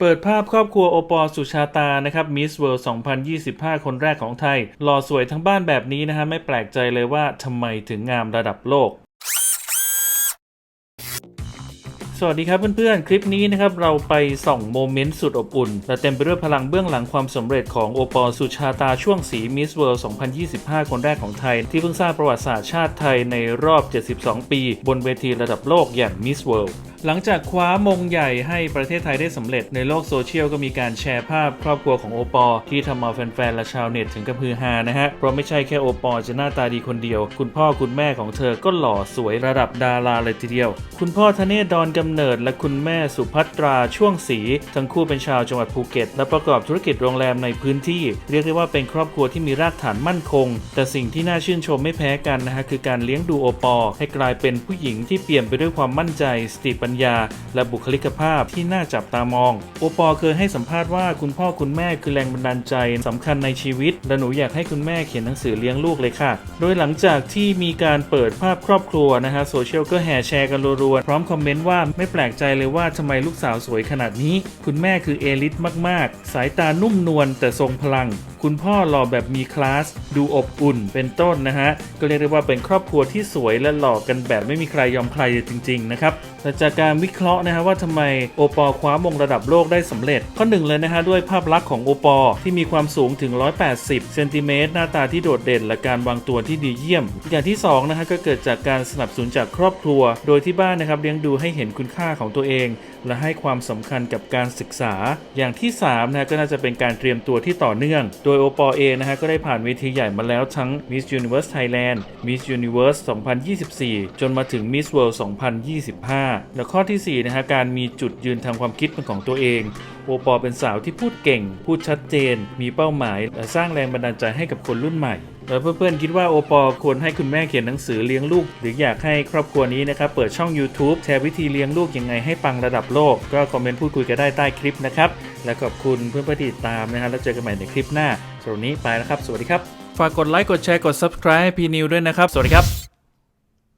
เปิดภาพครอบครัวโอปอลสุชาตานะครับมิสเวิลด์2025 คนแรกของไทย หล่อสวยทั้งบ้านแบบนี้นะฮะไม่แปลกใจเลยว่าทำไมถึงงามระดับโลก สวัสดีครับเพื่อนๆ คลิปนี้นะครับเราไปส่องโมเมนต์สุดอบอุ่น และเต็มไปด้วยพลังเบื้องหลังความสำเร็จของโอปอลสุชาตาช่วงสีมิสเวิลด์2025 คนแรกของไทย ที่เพิ่งสร้างประวัติศาสตร์ชาติไทยในรอบ 72 ปี บนเวทีระดับโลกอย่างมิสเวิลด์หลังจากคว้ามงใหญ่ให้ประเทศไทยได้สำเร็จในโลกโซเชียลก็มีการแชร์ภาพครอบครัวของโอปอล์ที่ทำเอาแฟนๆ และชาวเน็ตถึงกับฮือฮานะฮะ เพราะไม่ใช่แค่โอปอล์จะหน้าตาดีคนเดียว คุณพ่อคุณแม่ของเธอก็หล่อสวยระดับดาราเลยทีเดียว คุณพ่อธเนศดอนกำเนิด และคุณแม่สุภัตราช่วงศรีทั้งคู่เป็นชาวจังหวัดภูเก็ต และประกอบธุรกิจโรงแรมในพื้นที่ เรียกได้ว่าเป็นครอบครัวที่มีรากฐานมั่นคง แต่สิ่งที่น่าชื่นชมไม่แพ้กันนะฮะคือการเลี้ยงดูโอปอล์ให้กลายเป็นผู้หญิงที่เปี่ยมไปด้วยความมั่นใจสติปัญญา และบุคลิกภาพที่น่าจับตามอง โอปอล์เคยให้สัมภาษณ์ว่าคุณพ่อคุณแม่คือแรงบันดาลใจสำคัญในชีวิต และหนูอยากให้คุณแม่เขียนหนังสือเลี้ยงลูกเลยค่ะ โดยหลังจากที่มีการเปิดภาพครอบครัวนะฮะโซเชียลก็แห่แชร์กันรัวๆพร้อมคอมเมนต์ว่าไม่แปลกใจเลยว่าทำไมลูกสาวสวยขนาดนี้ คุณแม่คือเอลิทมากๆ สายตานุ่มนวลแต่ทรงพลัง คุณพ่อหล่อแบบมีคลาส ดูอบอุ่นเป็นต้นนะฮะ ก็เรียกได้ว่าเป็นครอบครัวที่สวยและหล่อกันแบบไม่มีใครยอมใครเลยจริงๆนะครับแต่จากการวิเคราะห์นะฮะว่าทำไมโอปอล์คว้ามงระดับโลกได้สำเร็จ ข้อหนึ่งเลยนะฮะด้วยภาพลักษณ์ของโอปอล์ที่มีความสูงถึง 180 เซนติเมตรหน้าตาที่โดดเด่นและการวางตัวที่ดีเยี่ยม อย่างที่สองนะฮะก็เกิดจากการสนับสนุนจากครอบครัว โดยที่บ้านนะครับเลี้ยงดูให้เห็นคุณค่าของตัวเอง และให้ความสำคัญกับการศึกษา อย่างที่3นะฮะก็น่าจะเป็นการเตรียมตัวที่ต่อเนื่อง โดยโอปอเองนะฮะก็ได้ผ่านเวทีใหญ่มาแล้วทั้ง Miss Universe Thailand Miss Universe 2024 จนมาถึง Miss World 2025 และข้อทีสี่ 4 นะฮะการมีจุดยืนทางความคิดเป็นของตัวเองโอปอเป็นสาวที่พูดเก่ง พูดชัดเจน มีเป้าหมายและสร้างแรงบันดาลใจให้กับคนรุ่นใหม่ แล้วเพื่อนๆคิดว่าโอปอล์ควรให้คุณแม่เขียนหนังสือเลี้ยงลูก หรืออยากให้ครอบครัวนี้นะครับเปิดช่อง YouTube แชร์วิธีเลี้ยงลูกยังไงให้ปังระดับโลก ก็คอมเมนต์พูดคุยกันได้ใต้คลิปนะครับ และขอบคุณเพื่อนๆที่ติดตามนะฮะแล้วเจอกันใหม่ในคลิปหน้าสำหรับนนี้ไปแล้วครับ สวัสดีครับ ฝากกดไลค์กดแชร์กด subscribe ให้พีนิวด้วยนะครับ สวัสดีครับ